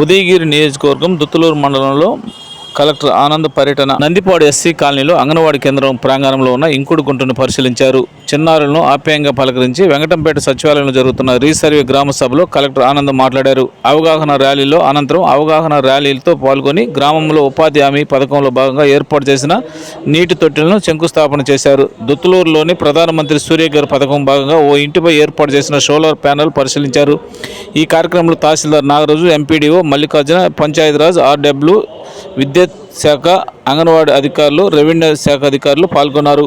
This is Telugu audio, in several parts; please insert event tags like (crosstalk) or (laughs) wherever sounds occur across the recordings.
ఉదయగిరి నియోజకవర్గం దుత్తులూరు మండలంలో కలెక్టర్ ఆనంద్ పర్యటన నందిపాడు ఎస్సీ కాలనీలో అంగన్వాడీ కేంద్రం ప్రాంగణంలో ఉన్న ఇంకుడు గుంటను పరిశీలించారు. చిన్నారులను ఆప్యాయంగా పలకరించి వెంకటంపేట సచివాలయంలో జరుగుతున్న రీసర్వే గ్రామ సభలో కలెక్టర్ ఆనంద్ మాట్లాడారు. అవగాహన ర్యాలీలో అనంతరం అవగాహన ర్యాలీలతో పాల్గొని గ్రామంలో ఉపాధి హామీ పథకంలో భాగంగా ఏర్పాటు చేసిన నీటి తొట్టెలను శంకుస్థాపన చేశారు. దుత్తులూరులోని ప్రధానమంత్రి సూర్యగారి పథకం భాగంగా ఓ ఇంటిపై ఏర్పాటు చేసిన సోలార్ ప్యానెల్ పరిశీలించారు. ఈ కార్యక్రమంలో తహసీల్దార్ నాగరాజు ఎంపీడీఓ మల్లికార్జున పంచాయతీరాజ్ ఆర్డబ్ల్యూ విద్యుత్ శాఖ అంగన్వాడీ అధికారులు రెవెన్యూ శాఖ అధికారులు పాల్గొన్నారు.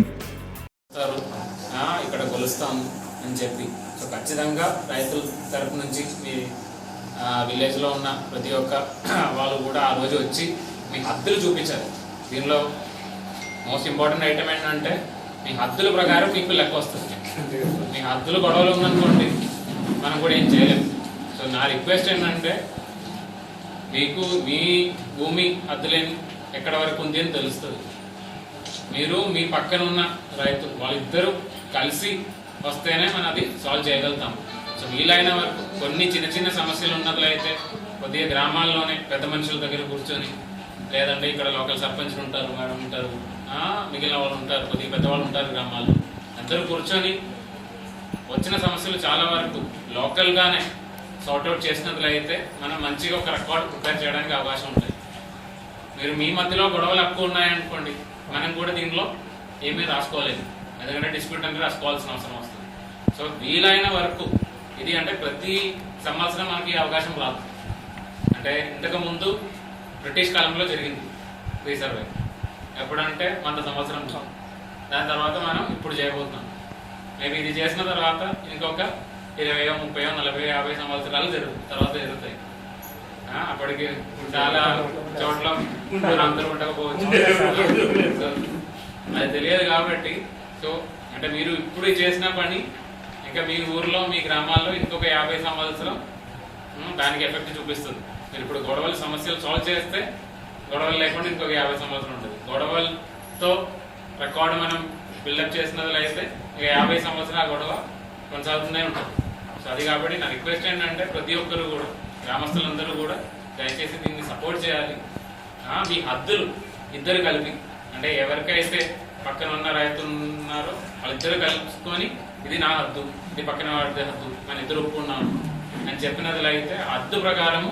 ఇస్తారు ఆ, ఇక్కడ కొలుస్తాము అని చెప్పి. సో ఖచ్చితంగా రైతుల తరపు నుంచి మీ విలేజ్లో ఉన్న ప్రతి ఒక్క (clears throat) వాళ్ళు కూడా ఆ రోజు వచ్చి మీ హద్దులు చూపించాలి దీనిలో మోస్ట్ ఇంపార్టెంట్ ఐటమ్ ఏంటంటే మీ హద్దుల ప్రకారం మీకు లెక్క వస్తుంది. మీ హద్దులు గొడవలు ఉందనుకోండి మనం కూడా ఏం చేయలేము సో నా రిక్వెస్ట్ ఏంటంటే మీకు మీ భూమి హద్దులేని ఎక్కడ వరకు ఉంది అని తెలుస్తుంది. మీరు మీ పక్కన ఉన్న రైతు వాళ్ళిద్దరూ కలిసి వస్తేనే మనం అది సాల్వ్ చేయగలుగుతాం సో వీలైన వరకు కొన్ని చిన్న చిన్న సమస్యలు ఉన్నట్లయితే కొద్దిగా గ్రామాల్లోనే పెద్ద మనుషుల దగ్గర కూర్చొని లేదంటే ఇక్కడ లోకల్ సర్పంచ్లు ఉంటారు మేడం ఉంటారు మిగిలిన వాళ్ళు ఉంటారు కొద్దిగా పెద్దవాళ్ళు ఉంటారు గ్రామాల్లో. అందరూ కూర్చొని వచ్చిన సమస్యలు చాలా వరకు లోకల్గానే సార్ట్అవుట్ చేసినట్లయితే మనం మంచిగా ఒక రికార్డు ప్రిపేర్ చేయడానికి అవకాశం ఉంటుంది. మీరు మీ మధ్యలో గొడవలు ఎక్కువ ఉన్నాయనుకోండి మనం కూడా దీనిలో ఏమీ రాసుకోలేదు. ఎందుకంటే డిస్ప్యూట్ అంటే రాసుకోవాల్సిన అవసరం వస్తుంది. సో వీలైన వరకు ఇది అంటే ప్రతి సంవత్సరం మనకి అవకాశం రాదు. అంటే ఇంతకు ముందు బ్రిటిష్ కాలంలో జరిగింది రీసర్వే ఎప్పుడంటే వంద సంవత్సరం దాని తర్వాత మనం ఇప్పుడు చేయబోతున్నాం. మేబీ ఇది చేసిన తర్వాత ఇంకొక ఇరవై ముప్పై నలభై యాభై సంవత్సరాలు జరుగుతాయి తర్వాత జరుగుతాయి. అప్పటికి చాలా చోట్ల అందరూ ఉండకపోవచ్చు. (laughs) అది తెలియదు కాబట్టి సో అంటే మీరు ఇప్పుడు చేసిన పని ఇంకా మీ ఊర్లో మీ గ్రామాల్లో ఇంకొక యాభై సంవత్సరం దానికి ఎఫెక్ట్ చూపిస్తుంది. మీరు ఇప్పుడు గొడవల సమస్యలు సాల్వ్ చేస్తే గొడవలు లేకుండా ఇంకొక యాభై సంవత్సరం ఉంటుంది. గొడవలతో రికార్డు మనం బిల్డప్ చేసినది అయితే ఇక యాభై సంవత్సరాల గొడవ కొనసాగుతూనే ఉంటుంది. సో అది కాబట్టి నా రిక్వెస్ట్ ఏంటంటే ప్రతి ఒక్కరు కూడా గ్రామస్తులందరూ కూడా దయచేసి దీన్ని సపోర్ట్ చేయాలి. మీ హద్దులు ఇద్దరు కలిపి అంటే ఎవరికైతే పక్కన ఉన్న రైతులు ఉన్నారో వాళ్ళిద్దరు కలుసుకొని ఇది నా హద్దు ఇది పక్కన వాడి హద్దు మన ఇద్దరు ఒప్పుకున్నాము అని చెప్పినట్లయితే హద్దు ప్రకారము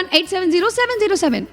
eight seven zero seven zero seven